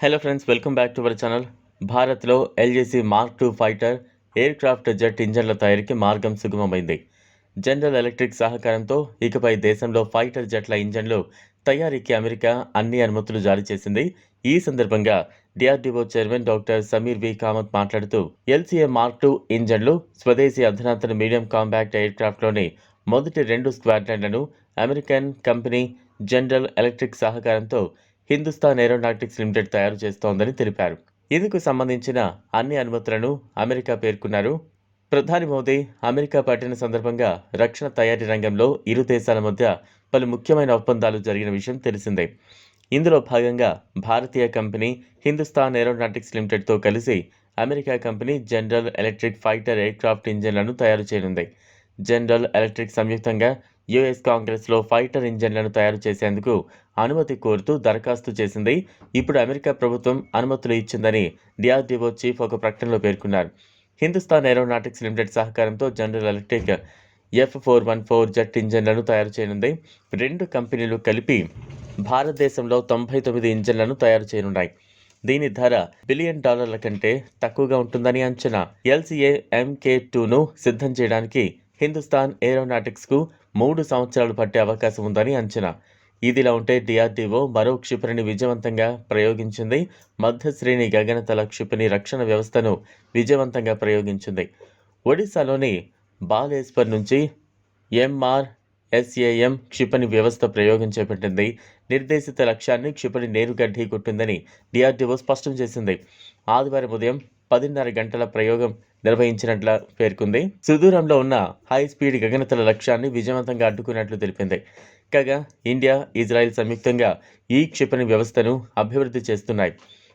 Hello friends welcome back to our channel భారత్లో LGC mark two fighter aircraft jet ఇంజన్ల తయారీకి మార్గం సుగమమైంది. General electric సహకారంతో ఇకపై దేశంలో ఫైటర్ జెట్ల ఇంజన్లు తయారీకి అమెరికా అన్ని అనుమతులు జారీ చేసింది. ఈ సందర్భంగా DRDO chairman doctor Sameer V. Kamath మాట్లాడుతూ ఎల్సీఏ మార్క్ టూ ఇంజన్లు స్వదేశీ అధునాతన మీడియం కాంపాక్ట్ ఎయిర్ క్రాఫ్ట్లోని మొదటి రెండు స్క్వాడ్రన్లను అమెరికన్ కంపెనీ జనరల్ ఎలక్ట్రిక్ సహకారంతో హిందుస్థాన్ ఏరోనాటిక్స్ లిమిటెడ్ తయారు చేస్తోందని తెలిపారు. ఇందుకు సంబంధించిన అన్ని అనుమతులను అమెరికా పేర్కొన్నారు. ప్రధాని మోదీ అమెరికా పర్యటన సందర్భంగా రక్షణ తయారీ రంగంలో ఇరు దేశాల మధ్య పలు ముఖ్యమైన ఒప్పందాలు జరిగిన విషయం తెలిసిందే. ఇందులో భాగంగా భారతీయ కంపెనీ హిందుస్థాన్ ఏరోనాటిక్స్ లిమిటెడ్తో కలిసి America company General Electric fighter aircraft ఇంజన్లను తయారు చేయనుంది. జనరల్ ఎలక్ట్రిక్ సంయుక్తంగా యుఎస్ కాంగ్రెస్లో ఫైటర్ ఇంజన్లను తయారు చేసేందుకు అనుమతి కోరుతూ దరఖాస్తు చేసింది. ఇప్పుడు అమెరికా ప్రభుత్వం అనుమతులు ఇచ్చిందని డిఆర్డీఓ చీఫ్ ఒక ప్రకటనలో పేర్కొన్నారు. హిందుస్థాన్ ఏరోనాటిక్స్ లిమిటెడ్ సహకారంతో General Electric F four one four jet ఇంజన్లను తయారు చేయనుంది. రెండు కంపెనీలు కలిపి భారతదేశంలో తొంభై తొమ్మిది ఇంజన్లను తయారు చేయనున్నాయి. దీని ధర బిలియన్ డాలర్ల కంటే తక్కువగా ఉంటుందని అంచనా. ఎల్సీఏ ఎంకే టూను సిద్ధం చేయడానికి హిందుస్థాన్ ఏరోనాటిక్స్కు మూడు సంవత్సరాలు పట్టే అవకాశం ఉందని అంచనా. ఇదిలా ఉంటే డిఆర్డీఓ మరో క్షిపణిని విజయవంతంగా ప్రయోగించింది. మధ్యశ్రేణి గగనతల క్షిపణి రక్షణ వ్యవస్థను విజయవంతంగా ప్రయోగించింది. ఒడిశాలోని బాలేశ్వర్ నుంచి ఎంఆర్ ఎస్ఏఎం క్షిపణి వ్యవస్థ ప్రయోగం చేపట్టింది. నిర్దేశిత లక్ష్యాన్ని క్షిపణి నేరుగా ఢీకొట్టిందని డిఆర్డీఓ స్పష్టం చేసింది. ఆదివారం ఉదయం పదిన్నర గంటల ప్రయోగం నిర్వహించినట్లు పేర్కొంది. సుదూరంలో ఉన్న హై స్పీడ్ గగనతల లక్ష్యాన్ని విజయవంతంగా అడ్డుకున్నట్లు తెలిపింది. కాగా ఇండియా ఇజ్రాయెల్ సంయుక్తంగా ఈ క్షిపణి వ్యవస్థను అభివృద్ధి చేస్తున్నాయి.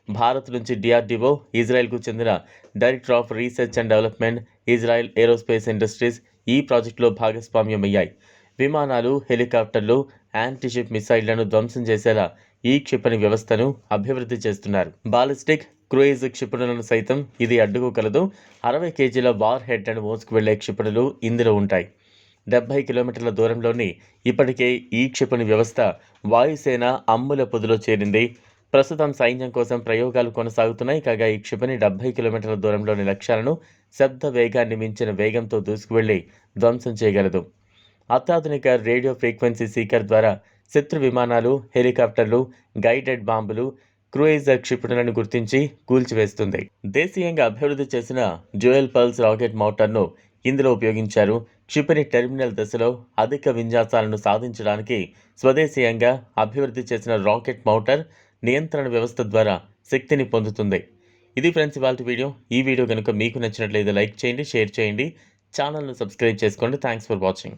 భారత్ నుంచి డిఆర్డీఓ ఇజ్రాయెల్కు చెందిన director of research and development Israel Aerospace Industries ఈ ప్రాజెక్టులో భాగస్వామ్యమయ్యాయి. విమానాలు హెలికాప్టర్లు యాంటీషిప్ మిసైళ్ళను ధ్వంసం చేసేలా ఈ క్షిపణి వ్యవస్థను అభివృద్ధి చేస్తున్నారు. బాలిస్టిక్ క్రూయిజ్ క్షిపణులను సైతం ఇది అడ్డుకోగలదు అరవై కేజీల వార్ హెడ్ అండ్ మోసుకు వెళ్ళే క్షిపణులు ఇందులో ఉంటాయి. డెబ్బై కిలోమీటర్ల దూరంలోని ఇప్పటికే ఈ క్షిపణి వ్యవస్థ వాయుసేన అమ్ముల పొదిలో చేరింది. ప్రస్తుతం సైన్యం కోసం ప్రయోగాలు కొనసాగుతున్నాయి. కాగా ఈ క్షిపణి డెబ్బై కిలోమీటర్ల దూరంలోని లక్ష్యాలను శబ్ద వేగాన్ని మించిన వేగంతో దూసుకువెళ్ళి ధ్వంసం చేయగలదు. అత్యాధునిక రేడియో ఫ్రీక్వెన్సీ సీకర్ ద్వారా శత్రు విమానాలు హెలికాప్టర్లు గైడెడ్ బాంబులు క్రూయిజర్ క్షిపణులను గుర్తించి కూల్చివేస్తుంది. దేశీయంగా అభివృద్ధి చేసిన డ్యూయల్ పల్స్ రాకెట్ మోటార్ను ఇందులో ఉపయోగించారు. క్షిపణి టెర్మినల్ దశలో అధిక విన్యాసాలను సాధించడానికి స్వదేశీయంగా అభివృద్ధి చేసిన రాకెట్ మోటార్ నియంత్రణ వ్యవస్థ ద్వారా శక్తిని పొందుతుంది. ఇది ఫ్రెండ్స్ ఇవాళ వీడియో. ఈ వీడియో కనుక మీకు నచ్చినట్లయితే లైక్ చేయండి షేర్ చేయండి. ఛానల్ను సబ్స్క్రైబ్ చేసుకోండి. Thanks for watching.